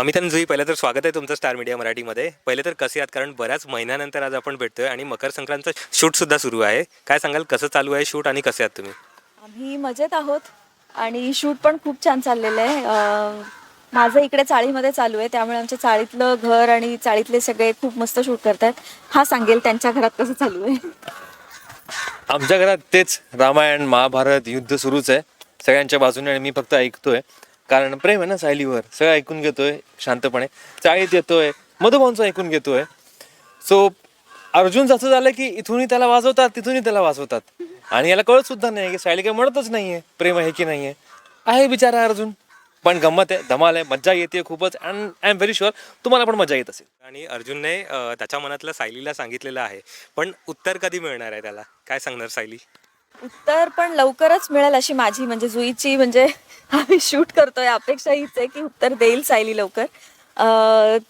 अमित आणि जुई पहिलं तर स्वागत आहे तुमचं स्टार मीडिया मराठीमध्ये. पहिले तर कसे आहात? कारण बऱ्याच महिन्यानंतर आज आपण भेटतोय आणि मकर संक्रांतचं शूट सुद्धा सुरू आहे. काय सांगाल? कसं चालू आहे शूट आणि कसे आहात तुम्ही? आम्ही मजेत आहोत आणि शूट पण खूप छान चाललेलं आहे. अं, माझं इकडे चाळीमध्ये चालू आहे त्यामुळे आमच्या चाळीतलं घर आणि चाळीतले सगळे खूप मस्त शूट करतात. हा सांगेल त्यांच्या घरात कसं चालू आहे. आमच्या घरात तेच रामायण महाभारत युद्ध सुरूच आहे. सगळ्यांच्या बाजूने आणि मी फक्त ऐकतोय. कारण प्रेम आहे ना सायलीवर. सगळं ऐकून घेतोय शांतपणे. चाळीत येतोय मधुभाऊंचं ऐकून घेतोय. सो अर्जुन असं झालं की इथूनही त्याला वाजवतात तिथूनही त्याला वाजवतात. आणि याला कळत सुद्धा नाही की सायली काही म्हणतच नाहीये प्रेम आहे की नाहीये. आहे बिचारा अर्जुन. पण गंमत आहे धमाल आहे मज्जा येते खूपच and I am very sure तुम्हाला पण मजा येत असेल. आणि अर्जुनने त्याच्या मनातलं सायलीला सांगितलेलं आहे. पण उत्तर कधी मिळणार आहे त्याला? काय सांगणार सायली? उत्तर पण लवकरच मिळेल अशी माझी म्हणजे जुईची म्हणजे आम्ही शूट करतोय अपेक्षा हीच आहे की उत्तर देईल सायली लवकर.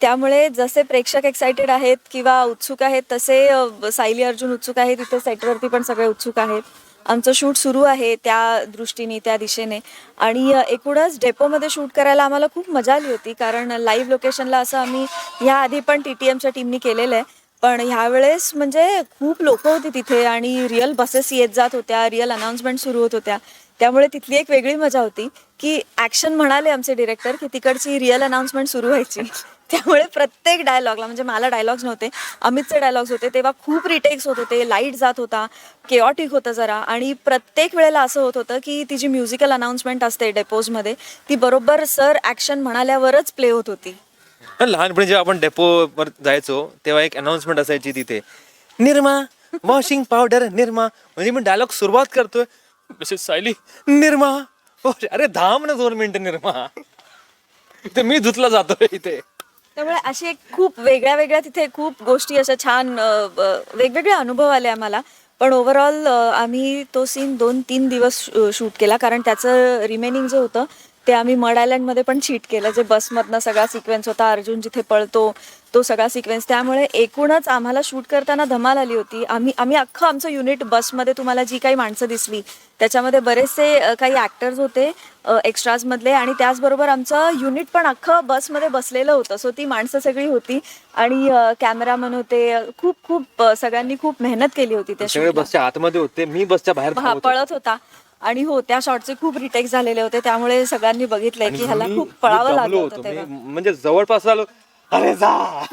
त्यामुळे जसे प्रेक्षक एक्सायटेड आहेत किंवा उत्सुक आहेत तसे सायली अर्जुन उत्सुक आहेत तिथे सेटवरती पण सगळे उत्सुक आहेत. आमचं शूट सुरू आहे त्या दृष्टीने त्या दिशेने. आणि एकूणच डेपोमध्ये शूट करायला आम्हाला खूप मजा आली होती कारण लाईव्ह लोकेशनला असं आम्ही ह्याआधी पण टी टी एमच्या टीमनी केलेलं आहे. पण ह्यावेळेस म्हणजे खूप लोक होती तिथे आणि रिअल बसेस येत जात होत्या रिअल अनाउन्समेंट सुरू होत होत्या. त्यामुळे तिथली एक वेगळी मजा होती की ॲक्शन म्हणाले आमचे डिरेक्टर की तिकडची रिअल अनाउन्समेंट सुरू व्हायची. त्यामुळे प्रत्येक डायलॉगला म्हणजे मला डायलॉग्स नव्हते अमितचे डायलॉग्स होते तेव्हा खूप रिटेक्स होत होते लाइट जात होता केऑटिक होतं जरा. आणि प्रत्येक वेळेला असं होत होतं की ती जी म्युझिकल अनाउन्समेंट असते डेपोजमध्ये ती बरोबर सर ॲक्शन म्हणाल्यावरच प्ले होत होती. लहानपणी जेव्हा आपण डेपोवर जायचो तेव्हा एक अनाउन्समेंट असायची तिथे. Nirma washing powder Nirma. म्हणजे मी डायलॉग सुरुवात करतोय. सायली निर्मा. अरे धाम ना दोन मिनिटं निर्मा. इथे मी धुतला जातोय इथे. त्यामुळे अशी एक खूप वेगळ्या वेगळ्या तिथे खूप गोष्टी अशा छान वेगवेगळे अनुभव आले आम्हाला. पण ओव्हरऑल आम्ही तो सीन दोन तीन दिवस शूट केला कारण त्याचं रिमेनिंग जे होतं ते आम्ही मड आयलंडमध्ये पण शूट केलं. जे बसमधनं सगळा सिक्वेन्स होता अर्जुन जिथे पळतो तो सगळा सिक्वेन्स त्यामुळे एकूणच आम्हाला शूट करताना धमाल आली होती. आम्ही आम्ही अख्खं आमचं युनिट बसमध्ये तुम्हाला जी काही माणसं दिसली त्याच्यामध्ये बरेचसे काही ॲक्टर्स होते एक्स्ट्राजमधले आणि त्याचबरोबर आमचं युनिट पण अख्खं बसमध्ये बसलेलं होतं. सो ती माणसं सगळी होती. आणि कॅमेरामन होते. खूप खूप सगळ्यांनी खूप मेहनत केली होती त्या. बसच्या आतमध्ये होते. मी बसच्या बाहेर. पळत होता. आणि हो त्या शॉटचे खूप रिटेक झालेले होते. त्यामुळे सगळ्यांनी बघितलंय की ह्याला खूप पळावं लागलं होतो. तेव्हा. म्हणजे जवळपास आलो. अरे जा!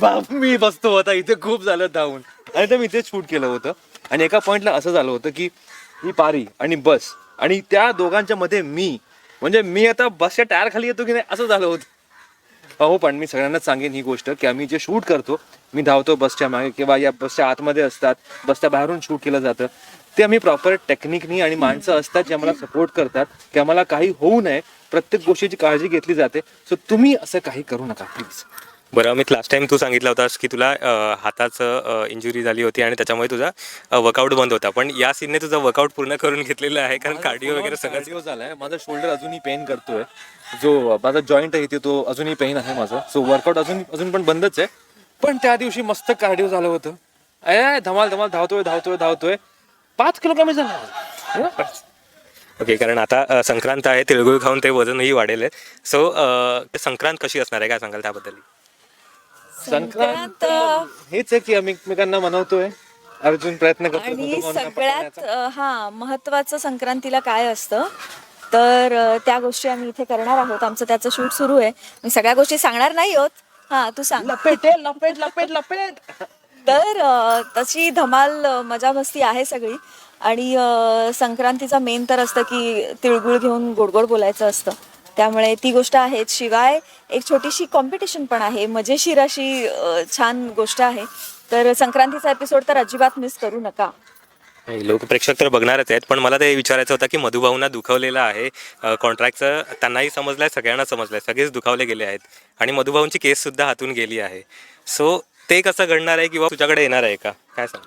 बाप, मी बसतो होता इथे खूप झालं धावून आणि मी इथेच शूट केलं होतं. आणि एका पॉइंटला असं झालं होतं की ही पारी आणि बस आणि त्या दोघांच्या मध्ये मी म्हणजे मी आता बसच्या टायर खाली येतो की नाही असं झालं होतं. हो पण मी सगळ्यांनाच सांगेन ही गोष्ट की आम्ही जे शूट करतो मी धावतो बसच्या मागे किंवा या बसच्या आतमध्ये असतात बसच्या बाहेरून शूट केलं जातं. ते आम्ही प्रॉपर टेक्निकनी आणि माणसं असतात जे आम्हाला सपोर्ट करतात की आम्हाला काही होऊ नये प्रत्येक गोष्टीची काळजी घेतली जाते. सो तुम्ही असं काही करू नका प्लीज बरं अमित लास्ट टाइम तू सांगितलं होतास की तुला हाताचं इंजुरी झाली होती आणि त्याच्यामुळे तुझा वर्कआउट बंद होता. पण या सीनने तुझा वर्कआउट पूर्ण करून घेतलेलं आहे कारण कार्डिओ वगैरे सगळं कार्डिओ झालाय. माझा शोल्डर अजूनही पेन करतोय. जो माझा जॉईंट आहे इथे तो अजूनही पेन आहे माझा. सो वर्कआउट अजून अजून पण बंदच आहे. पण त्या दिवशी मस्त कार्डिओ झालं होतं. अय धमाल धमाल धावतोय धावतोय धावतोय. पाच किलो कमी झाला. ओके कारण आता अं, संक्रांत आहे तिळगुळ खाऊन ते वजनही वाढेल सो संक्रांत कशी असणार आहे काय सांगाल त्याबद्दल? संक्रांत हेच आहे की आम्ही एकमेकांना मनवतोय. अर्जुन प्रयत्न करतो आणि सगळ्यात अ, हा महत्वाचं संक्रांतीला काय असतं? तर अ, त्या गोष्टी आम्ही इथे करणार आहोत. आमचं त्याचं शूट सुरू आहे. मी सगळ्या गोष्टी सांगणार नाही होत. हा तू सांग. लपेट लपेट लपेट लपेट. तर तशी धमाल मजा मस्ती आहे सगळी. आणि संक्रांतीचा मेन तर असतं की तिळगुळ घेऊन गोडगोड बोलायचं असतं. त्यामुळे ती गोष्ट आहेच शिवाय एक छोटीशी कॉम्पिटिशन पण आहे. मजेशीर अशी छान गोष्ट आहे. तर संक्रांतीचा एपिसोड तर अजिबात मिस करू नका. लोक प्रेक्षक तर बघणारच आहेत. पण मला ते विचारायचं होतं की मधुभाऊंना दुखवलेलं आहे. कॉन्ट्रॅक्टचं त्यांनाही समजलं आहे सगळ्यांना समजलं आहे सगळेच दुखावले गेले आहेत. आणि मधुभाऊंची केस सुद्धा हातून गेली आहे. सो ते कसं घडणार आहे किंवा तुझ्याकडे येणार आहे का? काय सांग?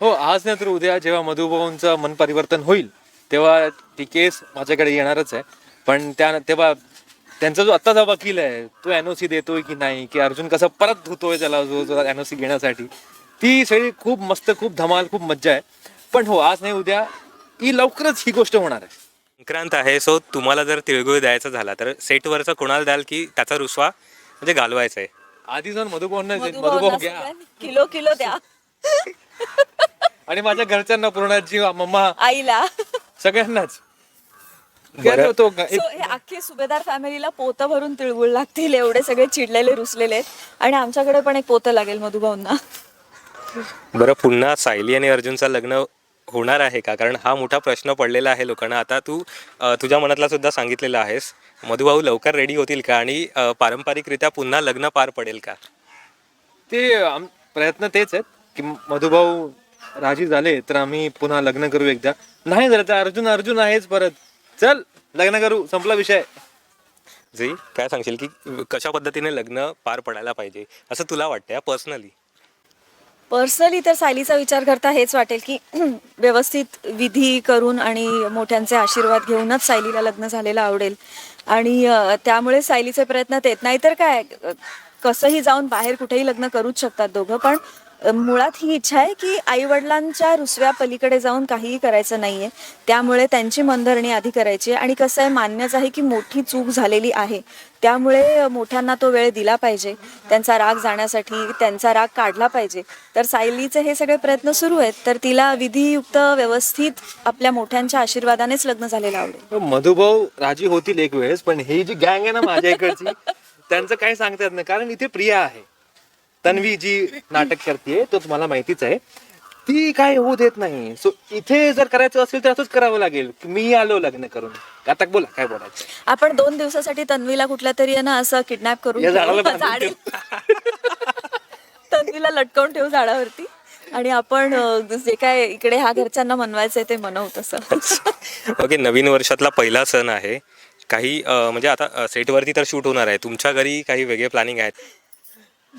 हो आज नाही तर उद्या जेव्हा मधुभाऊंचं मन परिवर्तन होईल तेव्हा ती केस माझ्याकडे येणारच आहे. पण त्या तेव्हा त्यांचा जो आत्ताचा वकील आहे तो एनओसी देतोय की नाही की अर्जुन कसं परत धुतोय त्याला जो जो एनओसी घेण्यासाठी ती सगळी खूप मस्त खूप धमाल खूप मज्जा आहे. पण हो आज नाही उद्या ही लवकरच ही गोष्ट होणार आहे. संक्रांत आहे सो तुम्हाला जर तिळगुळ द्यायचा झाला तर सेटवरचा कोणाला द्याल की त्याचा रुसवा म्हणजे घालवायचं आहे? आधी जाऊन मधुभाऊंना मधुभाऊंना मधुभाऊ घ्या. किलो किलो द्या. आणि माझ्या घरच्यांना पूर्णाची मम्मा आईला. सगळ्यांनाच. तो अख्खे सुभेदार फॅमिलीला पोतं भरून तिळगुळ लागतील एवढे सगळे चिडलेले रुसलेले आहेत. आणि आमच्याकडे पण एक पोतं लागेल मधुभाऊंना बरं पुन्हा सायली आणि अर्जुनचं लग्न होणार आहे का? कारण हा मोठा प्रश्न पडलेला आहे लोकांना. आता तू तुझ्या मनातला सुद्धा सांगितलेला आहेस. मधुभाऊ लवकर रेडी होतील का? आणि पारंपरिकरित्या पुन्हा लग्न पार पडेल का? ते प्रयत्न तेच आहेत की मधुभाऊ राजी झाले तर आम्ही पुन्हा लग्न करू एकदा. नाही झालं तर अर्जुन अर्जुन आहेच परत. चल लग्न करू. संपला विषय. जी काय सांगशील की कशा पद्धतीने लग्न पार पडायला पाहिजे? असं तुला वाटतं पर्सनली पर्सनली तर सायलीचा विचार करता हेच वाटेल की व्यवस्थित विधी करून आणि मोठ्यांचे आशीर्वाद घेऊनच सायलीला लग्न झालेलं आवडेल. आणि त्यामुळे सायलीचे प्रयत्न तेच नाहीतर काय कसंही जाऊन बाहेर कुठेही लग्न करूच शकतात दोघं पण मुळात ही इच्छा आहे की आईवडिलांच्या रुसव्या पलीकडे जाऊन काहीही करायचं नाहीये. त्यामुळे त्यांची मनधरणी आधी करायची आहे. आणि कसं आहे मान्यच आहे की मोठी चूक झालेली आहे. त्यामुळे मोठ्यांना तो वेळ दिला पाहिजे. त्यांचा राग जाण्यासाठी त्यांचा राग काढला पाहिजे. तर सायलीचे हे सगळे प्रयत्न सुरू आहेत. तर तिला विधियुक्त व्यवस्थित आपल्या मोठ्यांच्या आशीर्वादानेच लग्न झालेलं आवडेल. मधुभाऊ राजी होतील एक वेळेस पण ही जी गँग आहे ना माझ्या इकडची त्यांचं काही सांगता येत नाही. कारण इथे प्रिया आहे. तन्वी जी नाटक करते तो तुम्हाला माहितीच आहे. ती काय होऊ देत नाही. सो इथे जर करायचं असेल तर असंच करावं लागेल. मी आलो लग्न करून. आता बोला काय बोलायचं? आपण दोन दिवसासाठी तन्वीला कुठल्या तरी आहे ना असं किडनॅप करून या झाडाला ठेवू. बांधून झाडे- तन्वीला लटकवून ठेवू झाडावरती. आणि आपण अ, जे काय इकडे ह्या घरच्यांना मनवायचंय ते मनवू तसं. ओके नवीन वर्षातला पहिला सण आहे. काही अ, म्हणजे आता सेटवरती तर शूट होणार आहे. तुमच्या घरी काही वेगळे प्लॅनिंग आहेत?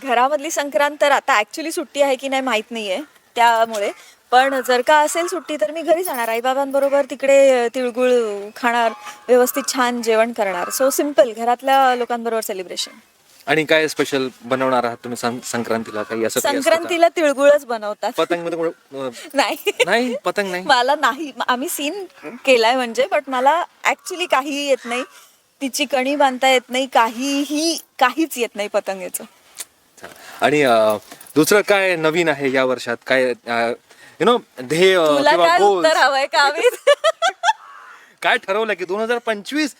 घरामधली संक्रांत तर आता ऍक्च्युली सुट्टी आहे की नाही माहीत नाहीये त्यामुळे. पण जर का असेल सुट्टी तर मी घरी जाणार. आईबाबांबरोबर तिकडे तिळगुळ खाणार व्यवस्थित छान जेवण करणार. सो सिंपल घरातल्या लोकांबरोबर सेलिब्रेशन आणि काय स्पेशल बनवणार आहात तुम्ही सं- संक्रांतीला? काही असं काही असतं का? संक्रांतीला तिळगुळच बनवतात. पतंगमध्ये कोण- अं, नाही. नाही? पतंग नाही? मला नाही. आम्ही सीन केलाय म्हणजे बट मला ऍक्च्युली काहीही येत नाही. तिची कणी बांधता येत नाही. काहीही काहीच येत नाही पतंगेचं. आणि अं, दुसरं काय नवीन आहे या वर्षात? काय यु नो ध्येय तुला किंवा काय गोल उत्तर हवंय का? काय ठरवलं की दोन हजार पंचवीस?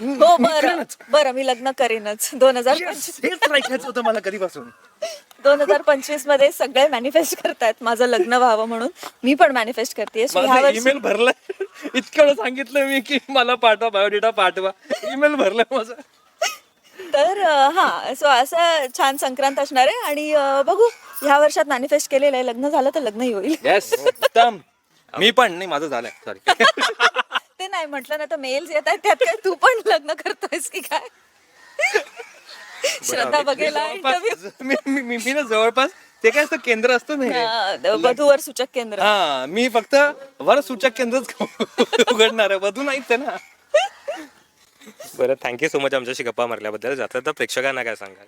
हो बरं. बरं मी लग्न करेनच. दोन हजार पंचवीस हेच ऐकायचं होतं मला कधीपासून. दोन हजार पंचवीसमध्ये सगळे मॅनिफेस्ट करतायत माझं लग्न व्हावं म्हणून. मी पण मॅनिफेस्ट करते माझा ईमेल भरलाय. इतकं सांगितलं मी की मला पाठवा बायोडेटा पाठवा. ईमेल भरलाय माझा. तर हा सो असं छान संक्रांत असणार आहे आणि अं, बघू ह्या वर्षात मॅनिफेस्ट केलेलं आहे. लग्न झालं तर लग्नही होईल येस उत्तम. मी पण नाही माझं झालंय. सॉरी ते नाही म्हटलं ना तर मेल्स येत आहेत त्यात काय तू पण लग्न करतोयस की काय? श्रद्धा बघेल इंटरव्ह्यू मी मी मी ना जवळपास ते काय असतं केंद्र असतं ना वधूवर सूचक केंद्र. हा मी फक्त वर सूचक केंद्रच उघडणार आहे. वधू नाहीच आहे ना. बरं थँक्यू सो मच आमच्याशी गप्पा मारल्याबद्दल. जाता तर प्रेक्षकांना काय सांगाल?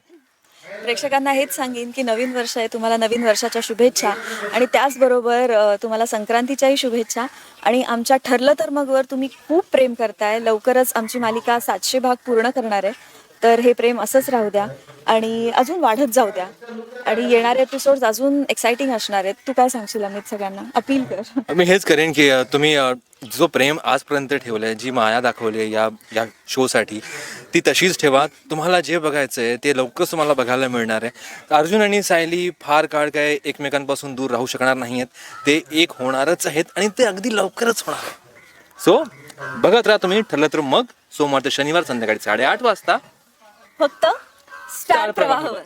प्रेक्षकांना हेच सांगेन की नवीन वर्ष आहे तुम्हाला नवीन वर्षाच्या शुभेच्छा. आणि त्याचबरोबर अ, तुम्हाला संक्रांतीच्याही शुभेच्छा. आणि आमच्या ठरलं तर मगवर तुम्ही खूप प्रेम करताय. लवकरच आमची मालिका सातशे भाग पूर्ण करणार आहे. तर हे प्रेम असंच राहू द्या आणि अजून वाढत जाऊ द्या. आणि येणारे एपिसोड अजून एक्साइटिंग असणार आहेत. तू काय सांगशील अमित सगळ्यांना? अपील कर. मी हेच करेन की तुम्ही जो प्रेम आजपर्यंत ठेवलंय जी माया दाखवली या या शोसाठी ती तशीच ठेवा. तुम्हाला जे बघायचं आहे ते लवकरच तुम्हाला बघायला मिळणार आहे. अर्जुन आणि सायली फार काळ काय एकमेकांपासून दूर राहू शकणार नाही आहेत ते एक होणारच आहेत आणि ते अगदी लवकरच होणार आहे सो बघत राहा तुम्ही. ठरलं तर मग सोमवार ते शनिवार संध्याकाळी साडेआठ वाजता फक्त स्टार प्रवाहावर.